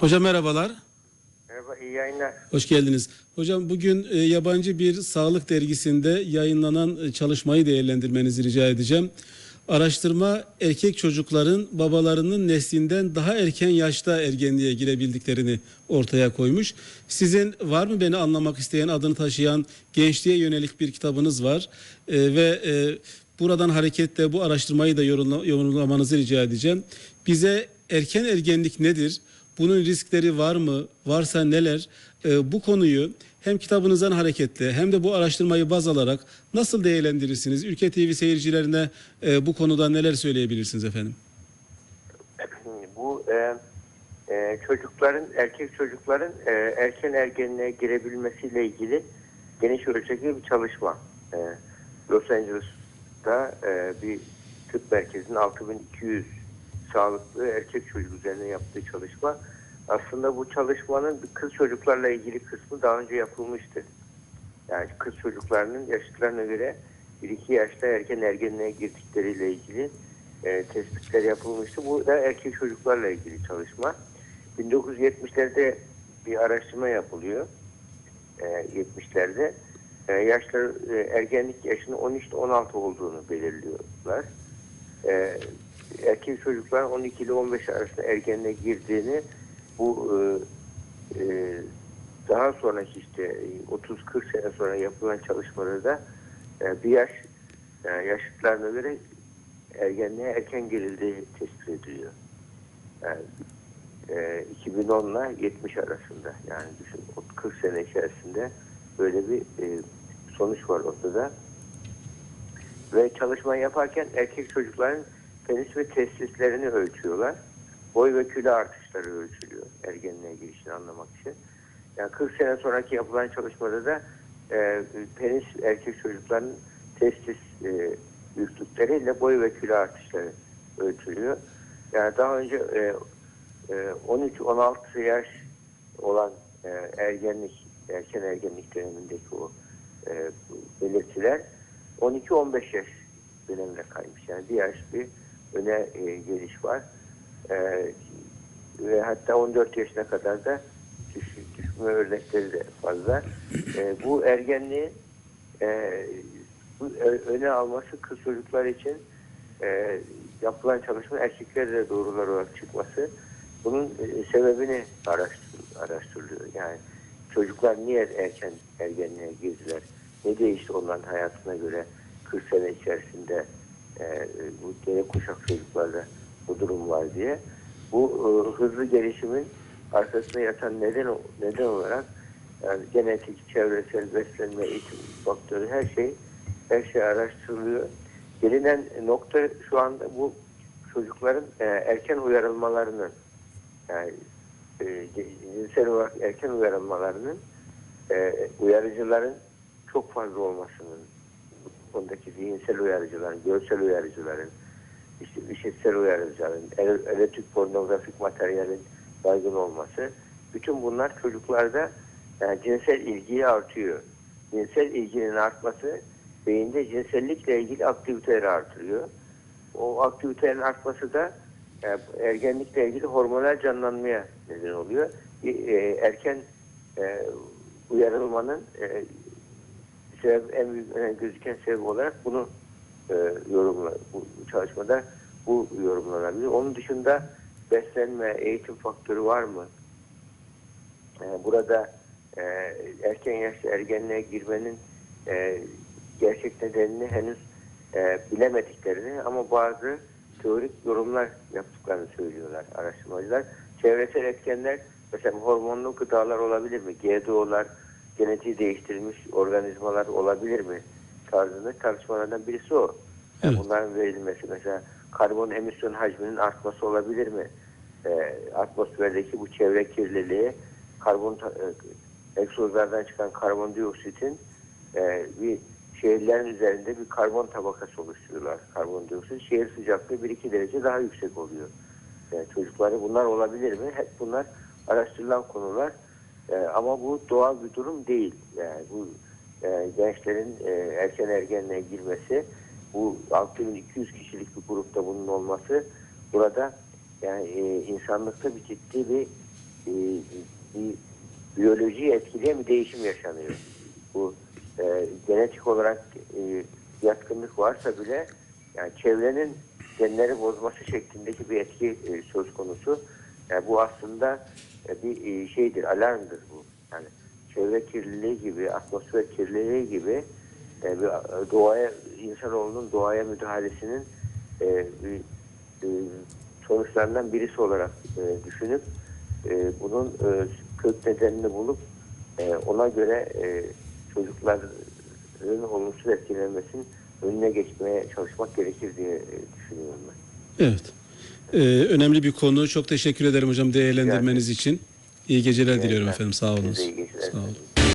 Hocam merhabalar. Merhaba, iyi yayınlar. Hoş geldiniz. Hocam bugün e, yabancı bir sağlık dergisinde yayınlanan e, çalışmayı değerlendirmenizi rica edeceğim. Araştırma erkek çocukların babalarının neslinden daha erken yaşta ergenliğe girebildiklerini ortaya koymuş. Sizin var mı beni anlamak isteyen adını taşıyan gençliğe yönelik bir kitabınız var E, ve e, buradan hareketle bu araştırmayı da yorumla- yorumlamanızı rica edeceğim. Bize erken ergenlik nedir? Bunun riskleri var mı? Varsa neler? Ee, bu konuyu hem kitabınızdan hareketle hem de bu araştırmayı baz alarak nasıl değerlendirirsiniz? Ülke TV seyircilerine e, bu konuda neler söyleyebilirsiniz efendim? Bu e, e, çocukların, erkek çocukların e, erken ergenliğe girebilmesiyle ilgili geniş ölçekli bir çalışma. E, Los Angeles'ta e, bir tıp merkezinin 6200 sağlıklı erkek çocuk üzerine yaptığı çalışma. Aslında bu çalışmanın kız çocuklarla ilgili kısmı daha önce yapılmıştı. Yani kız çocuklarının yaşıtlarına göre 1-2 yaşta erken ergenliğe girdikleriyle ilgili e, tespitler yapılmıştı. Bu da erkek çocuklarla ilgili çalışma. 1970'lerde bir araştırma yapılıyor. E, 70'lerde e, yaşları e, ergenlik yaşının 13-16 olduğunu belirliyorlar. E, erkek çocuklar 12 ile 15 arasında ergenliğe girdiğini bu e, e, daha sonraki işte e, 30-40 sene sonra yapılan çalışmalarda e, bir yaş e, yaşıtlarına göre ergenliğe erken girildiği tespit ediliyor. Yani, e, 2010 ile 70 arasında yani düşün o 40 sene içerisinde böyle bir e, sonuç var ortada. Ve çalışma yaparken erkek çocukların penis ve testislerini ölçüyorlar. Boy ve kilo artışları ölçülüyor ergenliğe girişini anlamak için. Yani 40 sene sonraki yapılan çalışmada da e, penis erkek çocukların testis e, büyüklükleriyle boy ve kilo artışları ölçülüyor. Yani daha önce e, e, 13-16 yaş olan e, ergenlik, erken ergenlik dönemindeki o e, belirtiler 12-15 yaş dönemine kaymış. Yani bir yaş bir öne e, geliş var. E, ve hatta 14 yaşına kadar da düş, düşme örnekleri de fazla. E, bu ergenliği e, bu öne alması kız çocuklar için e, yapılan çalışma erkeklere de doğrular olarak çıkması bunun e, sebebini araştır, araştırılıyor. Yani çocuklar niye erken ergenliğe girdiler? Ne değişti onların hayatına göre 40 sene içerisinde e, bu gene kuşak çocuklarda bu durum var diye. Bu e, hızlı gelişimin arkasında yatan neden neden olarak yani genetik, çevresel, beslenme, eğitim faktörü her şey her şey araştırılıyor. Gelinen nokta şu anda bu çocukların e, erken uyarılmalarının yani e, cinsel olarak erken uyarılmalarının e, uyarıcıların çok fazla olmasının konudaki zihinsel uyarıcıların, görsel uyarıcıların, işte işitsel uyarıcıların, er- erotik pornografik materyalin yaygın olması, bütün bunlar çocuklarda yani cinsel ilgiyi artıyor. Cinsel ilginin artması beyinde cinsellikle ilgili aktiviteleri artırıyor. O aktivitelerin artması da e, ergenlikle ilgili hormonal canlanmaya neden oluyor. E, erken e, uyarılmanın e, sebep, en büyük önemli gözüken sebep olarak bunu e, yorumla, bu çalışmada bu yorumlanabilir. Onun dışında beslenme, eğitim faktörü var mı? E, burada e, erken yaşta ergenliğe girmenin e, gerçek nedenini henüz e, bilemediklerini ama bazı teorik yorumlar yaptıklarını söylüyorlar araştırmacılar. Çevresel etkenler mesela hormonlu gıdalar olabilir mi? GDO'lar, genetiği değiştirilmiş organizmalar olabilir mi? Tarzında tartışmalardan birisi o. Yani Evet. Bunların verilmesi mesela karbon emisyon hacminin artması olabilir mi? E, atmosferdeki bu çevre kirliliği karbon e, egzozlardan çıkan karbondioksitin e, bir şehirlerin üzerinde bir karbon tabakası oluşturuyorlar. Karbondioksit şehir sıcaklığı 1-2 derece daha yüksek oluyor. Yani çocukları bunlar olabilir mi? Hep bunlar araştırılan konular. E, ama bu doğal bir durum değil. Yani bu e, gençlerin e, erken ergenliğe girmesi, bu 6200 kişilik bir grupta bunun olması burada yani e, insanlıkta bir ciddi bir e, bir biyolojiyi etkileyen bir değişim yaşanıyor. Bu e, genetik olarak e, yatkınlık varsa bile yani çevrenin genleri bozması şeklindeki bir etki e, söz konusu. Yani bu aslında bir e, şeydir, alarmdır bu. Yani çevre kirliliği gibi, atmosfer kirliliği gibi e, bir, e, doğaya, insanoğlunun doğaya müdahalesinin e, e, sonuçlarından birisi olarak e, düşünüp e, bunun e, kök nedenini bulup e, ona göre e, çocukların olumsuz etkilenmesinin önüne geçmeye çalışmak gerekir diye e, düşünüyorum ben. Evet. Ee, önemli bir konu. Çok teşekkür ederim hocam değerlendirmeniz için. İyi geceler diliyorum efendim. Sağ olun. Sağ olun.